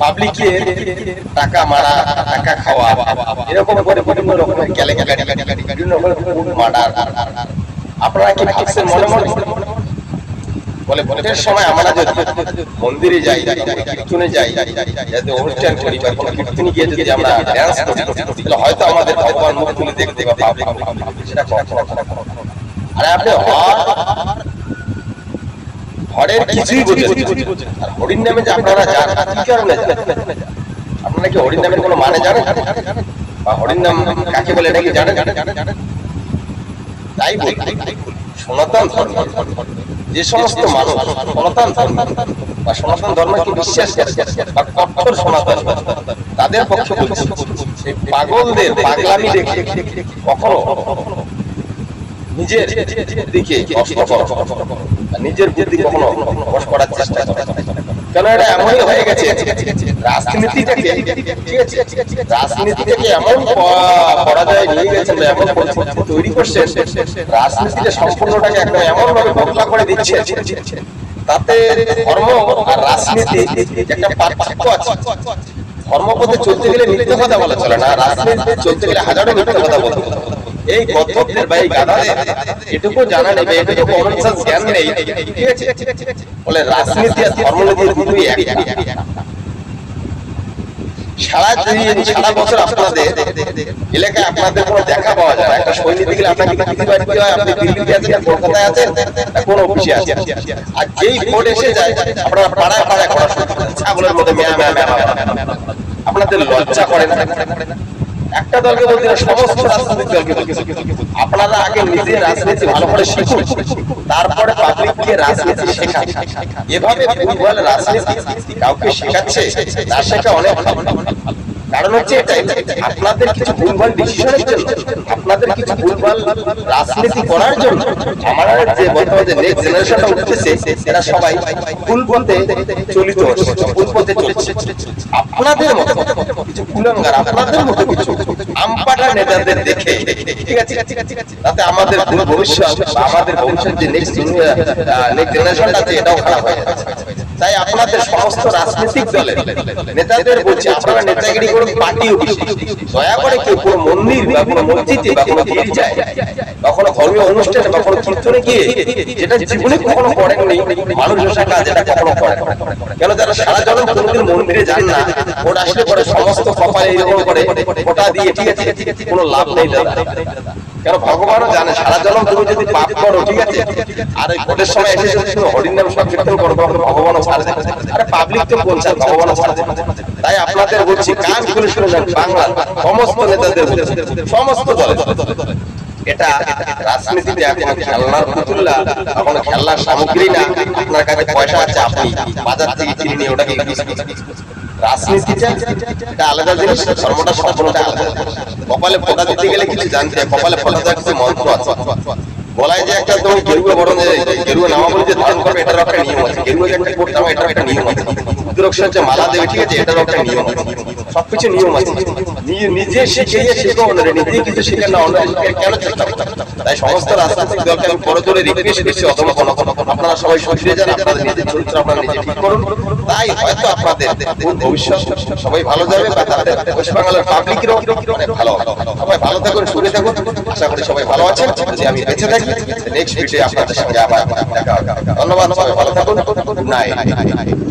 পাবলিকে টাকা মারা, টাকা খাওয়া, এরকম করে বিভিন্ন রকমের গেলে বিভিন্ন রকমের মার্ডার আপনারা কি ভাবছেন মনে মনে? যাই, কীর্তনে যাই অনুষ্ঠান করি গিয়ে আমরা হয়তো আমাদের কখনো আপনি হরের কিছুই হরির নামে যে আপনারা যান কি কারণে যান? আপনারা কি হরির নামের কোনো মানে জানেন? বা হরির নাম কাকে বলে এটা কি জানেন? তাই বলি সনাতন ধর্ম। যে সমস্ত মানুষ সনাতন ধর্ম বা সনাতন ধর্মকে বিশ্বাস করে বা কঠোর সনাতন তাদের পক্ষে বলছি পাগলদের পাগলামি দেখে কখনো নিজের করো। আর নিজের বুদ্ধি কখনো বশ করার চেষ্টা করো। কেন এটা এমনই হয়ে গেছে রাজনীতিটাকে ঠিক আছে রাজনীতিটাকে এমন পরাজয় নিয়ে গেছেন এমন পরিস্থিতি তৈরি করছেন রাজনীতিটা সম্পূর্ণটাকে একদম এমন ভাবে বদলা করে দিচ্ছে। তাতে ধর্ম আর রাজনীতি একটা পার্থক্য আছে। ধর্মপথে চলতে গেলে মিথ্যে কথা বলা চলে না রাজনীতি চলতে গেলে হাজারো মিথ্যে কথা বলতে। এই বা এই গাধাদের এটুকু জানা নেই এটুকু কমন জ্ঞান নেই। ঠিক আছে বলে রাজনীতি আর ধর্মনীতি দুটোই এক। সারা দিন সারা বছর আপনাদের এলাকায় আপনাদের কোনো দেখা পাওয়া যায় একটা সৈনিক গেলে আপনাকে কি হয়? আপনি দিল্লিতে আছেন কলকাতায় আছেন? না অফিসে আছেন? আর যেই ভোট এসে যায়, আপনারা পাড়ায় পাড়ায় করা শুরু করেন। ছাগলের মেয়া। আপনাদের লজ্জা করে না? একটা দলকে বলতে না, সমস্ত রাজনৈতিক দলকে বলতে আপনারা আগে নিজে রাজনীতি ভালো করে শিখুন তারপরে পাবলিককে রাজনীতি শেখান। এভাবে ভুলভাল রাজনীতি কাউকে শেখাচ্ছে না শেখা অনেক ভালো। কারণ হচ্ছে এটাই আপনাদের কিছু ভুলভাল ডিসিশনের জন্য আপনাদের কিছু ভুলভাল রাজনীতি করার জন্য আমাদের যে বর্তমানে নেক্সট জেনারেশনটা উঠতেছে এরা সবাই ভুল পথে চলিত হচ্ছে ভুল পথে চলছে। আপনাদের মতো কিছু কুলাঙ্গার আপনাদের মতো কিছু আমপাটা নেতাদের দেখে। ঠিক আছে তাতে আমাদের ভুল ভবিষ্যৎ আমাদের ভবিষ্যৎ যে নেক্সট নেক্সট জেনারেশনটা আছে এটাও খারাপ হয়ে যাচ্ছে। তাই আপনাদের সমস্ত রাজনৈতিক দলের নেতাদের বলছি আপনারা নেতাগিরি করুন পার্টি অফিসে দয়া করে কেউ কোনো মন্দির বা কোনো মসজিদে বা কোনো গির্জায় কোনো ধর্মীয় অনুষ্ঠানে বা কোনো কীর্তনে গিয়ে যেটা জীবনে কখনো করেননি মানুষের সাথে যেটা কখনো করেন। কেন যারা সারা জনম কোনোদিন মন্দিরে যান না ওটা আসলে পরে সমস্ত কপালে এরকম করে ওটা দিয়ে ঠিক আছে কোনো লাভ নেই দাদা। কেন ভগবানও জানে সারা জলম তুমি যদি পাপ করো ঠিক আছে? আর ভোটের সময় এসে যদি তুমি হরির নাম সংকীর্তন করো তখন ভগবানও ছাড়ে দেবে আরে পাবলিক তো বলছে ভগবানও ছাড়ে দেবে তাই আপনাদের বলছি কান খুলে শুনে যান বাংলার সমস্ত নেতাদের সমস্ত দলে এটা রাজনীতিতে এখন খেলনার পুতুল্লা, এখন খেলনার সামগ্রী না, আপনার কাছে পয়সা আছে, আপনি বাজার থেকে কিনে রাজনীতিটা আলাদা জিনিস কপালে ফলা দিতে গেলে কিছু জানতে কপালে ফলা দেওয়ার মন্ত্র আছে। বলাই যে একটা তুমি গেরুয়া গেরুয়া নামা ধারণ করবে এটার একটা নিয়ম আছে। গেরুয়া যে করতে হবে এটার একটা নিয়ম আছে। রুদ্রাক্ষ হচ্ছে মালা দেবে, ঠিক আছে, এটারও একটা নিয়ম আছে। সবকিছু নিয়ম আছে। নিজে শিখে শেখো অন্যরে নিজে কিছু শেখেন না, অন্য কেন চেষ্টা তাই সমস্ত রাজনৈতিক দলকে আমি বড় জোরে রিকোয়েস্ট করছি, অথবা কোনো আপনারা সবাই সুধরে যান আপনাদের নিজের চরিত্র আপনারা নিজে ঠিক করুন। তাই হয়তো আপনাদের ভবিষ্যৎ সবাই ভালো যাবে, বা তাদের ওয়েস্ট পাবলিকেরও ভালো সবাই ভালো থাকুন, সুখে থাকুন। আশা করি সবাই ভালো আছেন। যে আমি বেঁচে থাকি নেক্সট ভিডিও আপনাদের সঙ্গে আবার দেখা হবে। ধন্যবাদ ভালো থাকুন। নাইট